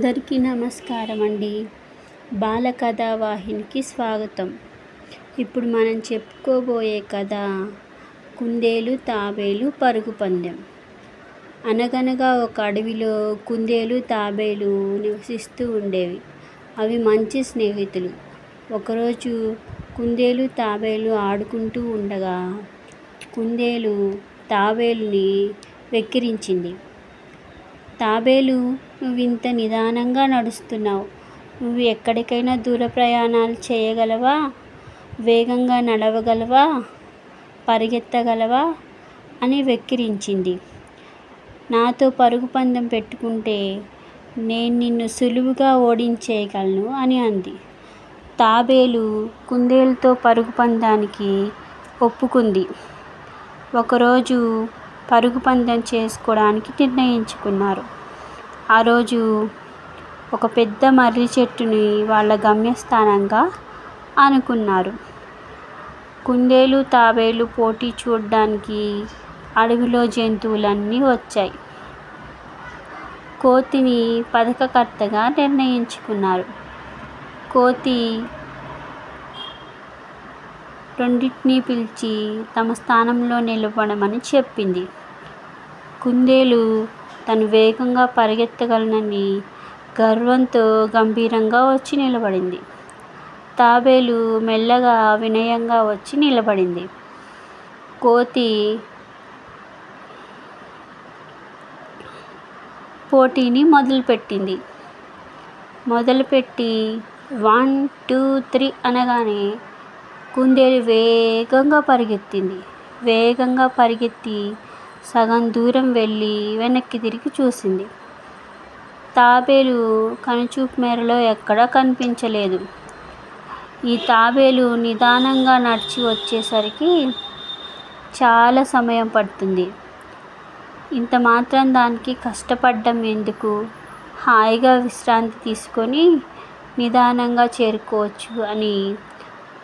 అందరికీ నమస్కారం అండి బాలకథా వాహినికి స్వాగతం. ఇప్పుడు మనం చెప్పుకోబోయే కథ కుందేలు తాబేలు పరుగు పందెం. అనగనగా ఒక అడవిలో కుందేలు తాబేలు నివసిస్తూ ఉండేవి. అవి మంచి స్నేహితులు. ఒకరోజు కుందేలు తాబేలు ఆడుకుంటూ ఉండగా కుందేలు తాబేలుని వెక్కిరించింది. తాబేలు నువ్వు ఇంత నిదానంగా నడుస్తున్నావు. నువ్వు ఎక్కడికైనా దూర ప్రయాణాలు చేయగలవా? వేగంగా నడవగలవా? పరిగెత్తగలవా? అని వెక్కిరించింది. నాతో పరుగు పందెం పెట్టుకుంటే నేను నిన్ను సులువుగా ఓడించేయగలను అని అంది. తాబేలు కుందేలుతో పరుగు పందానికి ఒప్పుకుంది. ఒకరోజు పరుగు పందెం చేసుకోవడానికి నిర్ణయించుకున్నారు. ఆ రోజు ఒక పెద్ద మర్రి చెట్టుని వాళ్ళ గమ్యస్థానంగా అనుకున్నారు కుందేలు తాబేలు పోటీ చూడడానికి అడవిలో జంతువులన్నీ వచ్చాయి. కోతిని పథకకర్తగా నిర్ణయించుకున్నారు. కోతి రెండింటినీ పిలిచి తమ స్థానంలో నిలబడమని చెప్పింది. కుందేలు తను వేగంగా పరిగెత్తగలనని గర్వంతో గంభీరంగా వచ్చి నిలబడింది. తాబేలు మెల్లగా వినయంగా వచ్చి నిలబడింది. కోతి పోటీని మొదలుపెట్టింది. మొదలుపెట్టి వన్ టూ త్రీ అనగానే కుందేలు వేగంగా పరిగెత్తింది. వేగంగా పరిగెత్తి సగం దూరం వెళ్ళి వెనక్కి తిరిగి చూసింది. తాబేలు కనుచూపు మేరలో ఎక్కడా కనిపించలేదు. ఈ తాబేలు నిదానంగా నడిచి వచ్చేసరికి చాలా సమయం పడుతుంది. ఇంత మాత్రం దానికి కష్టపడ్డం ఎందుకు? హాయిగా విశ్రాంతి తీసుకొని నిదానంగా చేరుకోవచ్చు అని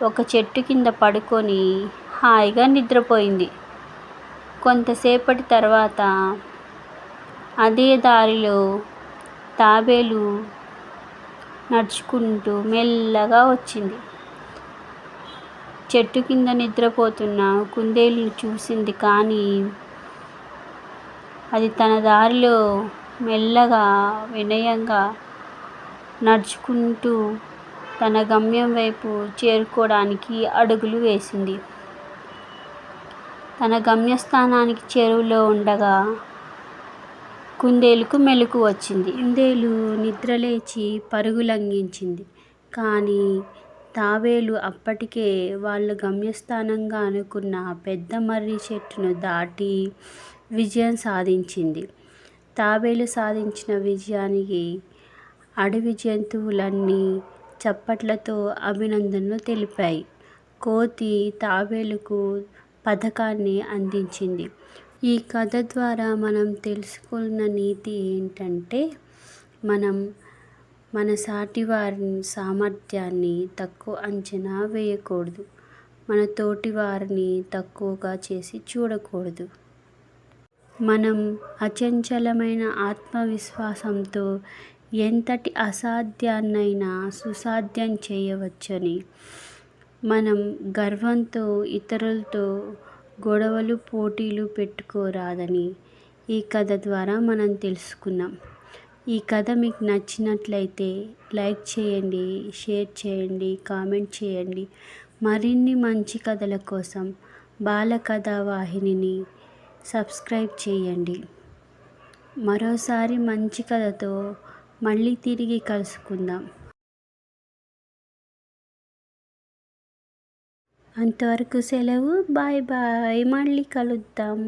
ఒక చెట్టు కింద పడుకొని హాయిగా నిద్రపోయింది. కొంతసేపటి తర్వాత అదే దారిలో తాబేలు నడుచుకుంటూ మెల్లగా వచ్చింది. చెట్టు కింద నిద్రపోతున్న కుందేలు చూసింది కానీ అది తన దారిలో మెల్లగా వినయంగా నడుచుకుంటూ తన గమ్యం వైపు చేరుకోవడానికి అడుగులు వేసింది. తన గమ్యస్థానానికి చేరువలో ఉండగా కుందేలుకు మెలకు వచ్చింది. కుందేలు నిద్రలేచి పరుగు లంఘించింది. కానీ తాబేలు అప్పటికే వాళ్ళ గమ్యస్థానంగా అనుకున్న పెద్ద మర్రి చెట్టును దాటి విజయం సాధించింది. తాబేలు సాధించిన విజయానికి అడవి జంతువులన్నీ చప్పట్లతో అభినందనలు తెలిపాయి. కోతి తాబేలుకు పథకాన్ని అందించింది. ఈ కథ ద్వారా మనం తెలుసుకున్న నీతి ఏంటంటే మనం మన సాటి వారి సామర్థ్యాన్ని తక్కువ అంచనా వేయకూడదు. మన తోటి వారిని తక్కువగా చేసి చూడకూడదు. మనం అచంచలమైన ఆత్మవిశ్వాసంతో ఎంతటి అసాధ్యాన్నైనా సుసాధ్యం చేయవచ్చని మనం గర్వంతో ఇతరులతో గొడవలు పోటీలు పెట్టుకోరాదని ఈ కథ ద్వారా మనం తెలుసుకున్నాం. ఈ కథ మీకు నచ్చినట్లయితే లైక్ చేయండి షేర్ చేయండి కామెంట్ చేయండి. మరిన్ని మంచి కథల కోసం బాలకథా వాహినిని సబ్స్క్రైబ్ చేయండి. మరోసారి మంచి కథతో మళ్ళీ తిరిగి కలుసుకుందాం. అంతవరకు సెలవు. Bye bye. మళ్ళీ కలుద్దాం.